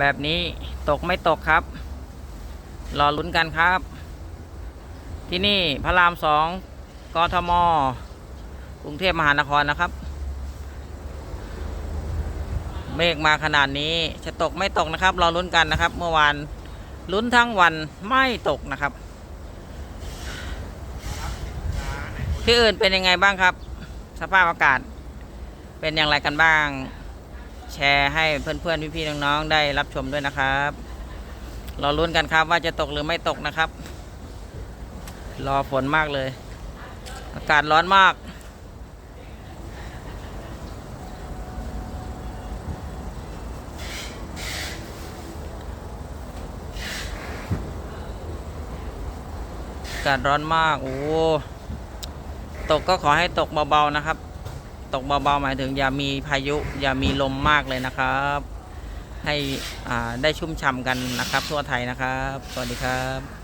แบบนี้ตกไม่ตกครับ รอลุ้นกันครับ ที่นี่พระรามสองกทมกรุงเทพมหานครนะครับ เมฆมาขนาดนี้จะตกไม่ตกนะครับ รอลุ้นกันนะครับ เมื่อวานลุ้นทั้งวันไม่ตกนะครับ ที่อื่นเป็นยังไงบ้างครับ สภาพอากาศเป็นอย่างไรกันบ้าง แชร์ให้เพื่อนๆพี่ๆน้องๆได้รับชมด้วยนะครับรอลุ้นกันครับว่าจะตกหรือไม่ตกนะครับ รอฝนมากเลย อากาศร้อนมากอากาศร้อนมาก โอ้ ตกก็ขอให้ตกเบาๆนะครับ ตกเบาๆหมายถึงอย่ามีพายุอย่ามีลมมากเลยนะครับ ให้ได้ชุ่มฉ่ำกันนะครับ ทั่วไทยนะครับ สวัสดีครับ